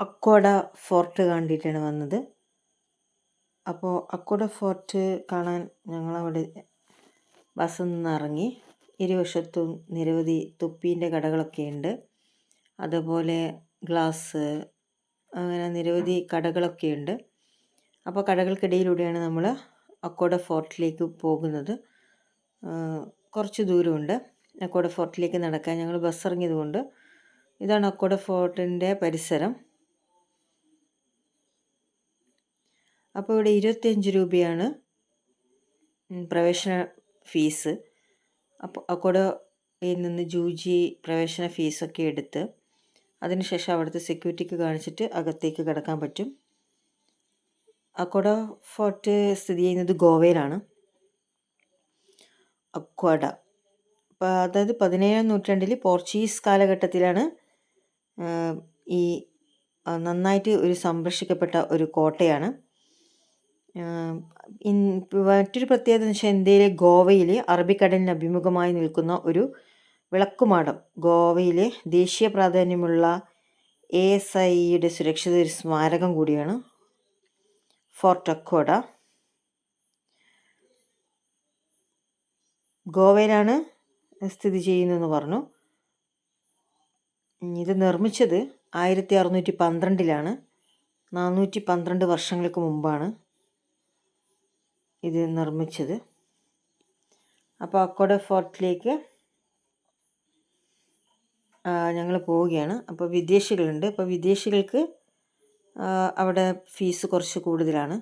അക്കോട fort കണ്ടിട്ടാണ് വന്നത്. അപ്പോൾ അക്കോട ഫോർട്ട് കാണാൻ ഞങ്ങളവിടെ ബസ്സിൽ നിന്ന് ഇറങ്ങി ഇരുവശത്തും നിരവധി തുപ്പീന്റെ കടകളൊക്കെ ഉണ്ട്. അതുപോലെ ഗ്ലാസ് അങ്ങനെ നിരവധി കടകളൊക്കെ ഉണ്ട്. അപ്പോൾ കടകൾക്കിടയിലൂടെയാണ് നമ്മൾ അക്കോട ഫോർട്ടിലേക്ക് പോകുന്നത്. കുറച്ച് ദൂരമുണ്ട്. അക്കോട ഫോർട്ടിലേക്ക് നടക്കാൻ ഞങ്ങൾ ബസ് ഇറങ്ങിയതുകൊണ്ട് ഇതാണ് അക്കോട ഫോർട്ടിന്റെ പരിസരം. അപ്പോൾ ഇവിടെ ഇരുപത്തിയഞ്ച് രൂപയാണ് പ്രവേശന ഫീസ്. അപ്പോൾ അക്കോടയിൽ നിന്ന് ജൂജി പ്രവേശന ഫീസൊക്കെ എടുത്ത് അതിനുശേഷം അവിടുത്തെ സെക്യൂരിറ്റിക്ക് കാണിച്ചിട്ട് അകത്തേക്ക് കിടക്കാൻ പറ്റും. അക്കോട ഫോർട്ട് സ്ഥിതി ചെയ്യുന്നത് ഗോവയിലാണ്. അക്വാഡ. അപ്പോൾ അതായത് പതിനേഴാം നൂറ്റാണ്ടിൽ പോർച്ചുഗീസ് കാലഘട്ടത്തിലാണ് ഈ നന്നായിട്ട് ഒരു സംരക്ഷിക്കപ്പെട്ട ഒരു കോട്ടയാണ്. മറ്റൊരു പ്രത്യേകത എന്ന് വെച്ചാൽ ഇന്ത്യയിലെ ഗോവയിൽ അറബിക്കടലിന് അഭിമുഖമായി നിൽക്കുന്ന ഒരു വിളക്കുമാടം. ഗോവയിലെ ദേശീയ പ്രാധാന്യമുള്ള എ എസ് ഐയുടെ സുരക്ഷിത ഒരു സ്മാരകം കൂടിയാണ് ഫോർട്ട് അക്കോഡ. ഗോവയിലാണ് സ്ഥിതി ചെയ്യുന്നതെന്ന് പറഞ്ഞു. ഇത് നിർമ്മിച്ചത് ആയിരത്തി അറുന്നൂറ്റി പന്ത്രണ്ടിലാണ്. നാനൂറ്റി പന്ത്രണ്ട് വർഷങ്ങൾക്ക് മുമ്പാണ്. ഇത് നിർമ്മിച്ചത്. അപ്പോൾ അക്കോട ഫോർട്ടിലേക്ക് ഞങ്ങൾ പോവുകയാണ്. അപ്പോൾ വിദേശികളുണ്ട്. അപ്പോൾ വിദേശികൾക്ക് അവിടെ ഫീസ് കുറച്ച് കൂടുതലാണ്.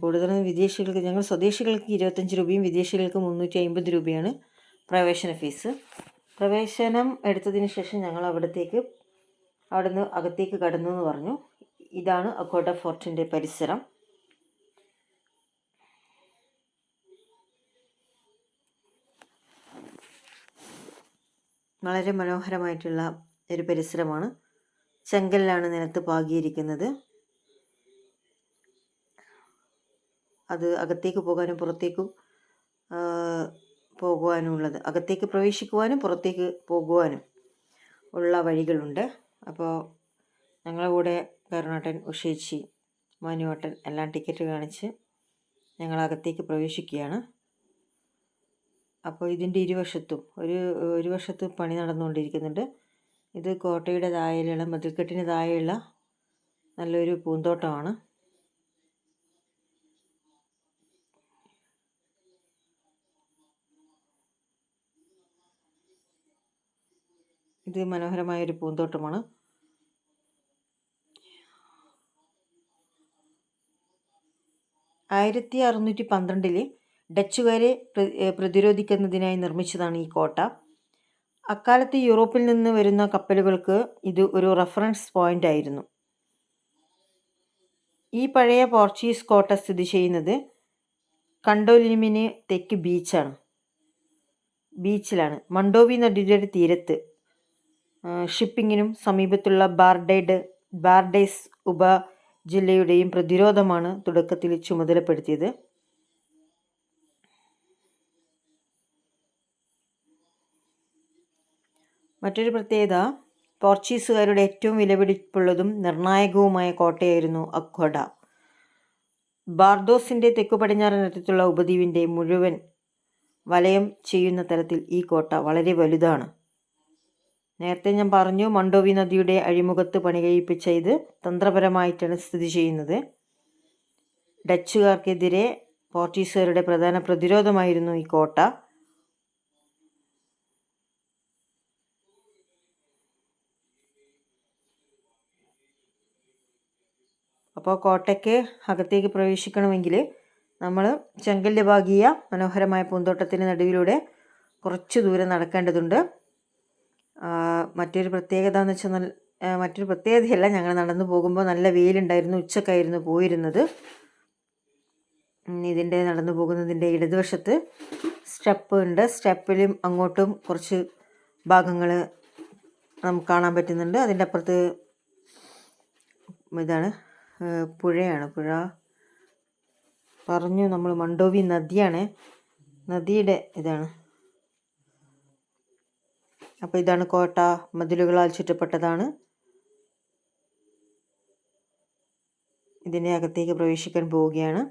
കൂടുതലും വിദേശികൾക്ക് ഞങ്ങൾ സ്വദേശികൾക്ക് ഇരുപത്തഞ്ച് രൂപയും വിദേശികൾക്ക് മുന്നൂറ്റി അമ്പത് രൂപയാണ് പ്രവേശന ഫീസ്. പ്രവേശനം എടുത്തതിന് ശേഷം ഞങ്ങൾ അവിടത്തേക്ക് അവിടുന്ന് അകത്തേക്ക് കടന്നു എന്ന് പറഞ്ഞു. ഇതാണ് അക്കോട്ട ഫോർട്ടിന്റെ പരിസരം. വളരെ മനോഹരമായിട്ടുള്ള ഒരു പരിസരമാണ്. ചെങ്കല്ലാണ് നിലത്ത് പാകിയിരിക്കുന്നത്. അത് അകത്തേക്ക് പോകാനും പുറത്തേക്കും പോകുവാനുള്ളത്. അകത്തേക്ക് പ്രവേശിക്കുവാനും പുറത്തേക്ക് പോകുവാനും ഉള്ള വഴികളുണ്ട്. അപ്പോൾ ഞങ്ങളുടെ കൂടെ കരുണാട്ടൻ ഉഷേച്ചി മനുവട്ടൻ എല്ലാം ടിക്കറ്റ് കാണിച്ച് ഞങ്ങൾ അകത്തേക്ക് പ്രവേശിക്കുകയാണ്. അപ്പോൾ ഇതിന്റെ ഇരുവശത്തും ഒരു ഒരു വശത്ത് പണി നടന്നുകൊണ്ടിരിക്കുന്നുണ്ട്. ഇത് കോട്ടയുടെ താഴെയുള്ള മതിൽക്കെട്ടിന് താഴെയുള്ള നല്ലൊരു പൂന്തോട്ടമാണ്. ഇത് മനോഹരമായ ഒരു പൂന്തോട്ടമാണ്. ആയിരത്തി അറുന്നൂറ്റി പന്ത്രണ്ടിൽ ഡച്ചുകാരെ പ്രതിരോധിക്കുന്നതിനായി നിർമ്മിച്ചതാണ് ഈ കോട്ട. അക്കാലത്ത് യൂറോപ്പിൽ നിന്ന് വരുന്ന കപ്പലുകൾക്ക് ഇത് ഒരു റഫറൻസ് പോയിന്റ് ആയിരുന്നു. ഈ പഴയ പോർച്ചുഗീസ് കോട്ട സ്ഥിതി ചെയ്യുന്നത് കണ്ടോലിമിന് തെക്ക് ബീച്ചാണ്. ബീച്ചിലാണ്. മണ്ടോവി നദിയുടെ തീരത്ത് ഷിപ്പിങ്ങിനും സമീപത്തുള്ള ബാർഡേഡ് ബാർഡേസ് ഉപജില്ലയുടെയും പ്രതിരോധമാണ് തുടക്കത്തിൽ ചുമതലപ്പെടുത്തിയത്. മറ്റൊരു പ്രത്യേകത പോർച്ചുഗീസുകാരുടെ ഏറ്റവും വിലപിടിപ്പുള്ളതും നിർണായകവുമായ കോട്ടയായിരുന്നു അക്വഡ ബാർദോസിന്റെ തെക്കു പടിഞ്ഞാറൻ അറ്റത്തുള്ള ഉപദ്വീപിന്റെ മുഴുവൻ വലയം ചെയ്യുന്ന തരത്തിൽ ഈ കോട്ട വളരെ വലുതാണ്. നേരത്തെ ഞാൻ പറഞ്ഞു മണ്ടോവി നദിയുടെ അഴിമുഖത്ത് പണി കഴിപ്പിച്ച ഇത് തന്ത്രപരമായിട്ടാണ് സ്ഥിതി ചെയ്യുന്നത്. ഡച്ചുകാർക്കെതിരെ പോർച്ചുഗീസുകാരുടെ പ്രധാന പ്രതിരോധമായിരുന്നു ഈ കോട്ട. അപ്പോൾ കോട്ടയ്ക്ക് അകത്തേക്ക് പ്രവേശിക്കണമെങ്കിൽ നമ്മൾ ചെങ്കല്ല് മനോഹരമായ പൂന്തോട്ടത്തിന് നടുവിലൂടെ കുറച്ച് ദൂരം നടക്കേണ്ടതുണ്ട്. മറ്റൊരു പ്രത്യേകത എന്ന് വെച്ചാൽ മറ്റൊരു പ്രത്യേകതയല്ല ഞങ്ങൾ നടന്നു പോകുമ്പോൾ നല്ല വെയിലുണ്ടായിരുന്നു ഉച്ചക്കായിരുന്നു പോയിരുന്നത്. ഇതിന്റെ നടന്നു പോകുന്നതിന്റെ ഇടതുവശത്ത് സ്റ്റെപ്പ് ഉണ്ട്. സ്റ്റെപ്പിലും അങ്ങോട്ടും കുറച്ച് ഭാഗങ്ങൾ നമുക്ക് കാണാൻ പറ്റുന്നുണ്ട്. അതിന്റെ അപ്പുറത്ത് ഇതാണ് പുഴയാണ്. പുഴ പറഞ്ഞു നമ്മൾ മണ്ടോവി നദിയാണ്. നദിയുടെ ഇതാണ്. അപ്പോൾ ഇതാണ് കോട്ട. മതിലുകളാൽ ചുറ്റപ്പെട്ടതാണ്. ഇതിന്റെ അകത്തേക്ക് പ്രവേശിക്കാൻ പോവുകയാണ്.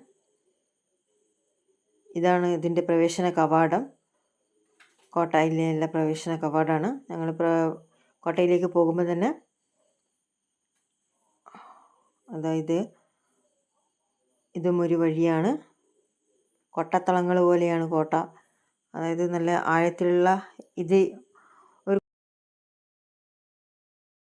ഇതാണ് ഇതിന്റെ പ്രവേശന കവാടം. കോട്ടയിലെ പ്രവേശന കവാടമാണ് ഞങ്ങൾ കോട്ടയിലേക്ക് പോകുമ്പോൾ തന്നെ അതായത് ഇതും ഒരു വഴിയാണ്. കൊട്ടത്തളങ്ങൾ പോലെയാണ് കോട്ട. അതായത് നല്ല ആഴത്തിലുള്ള ഇത്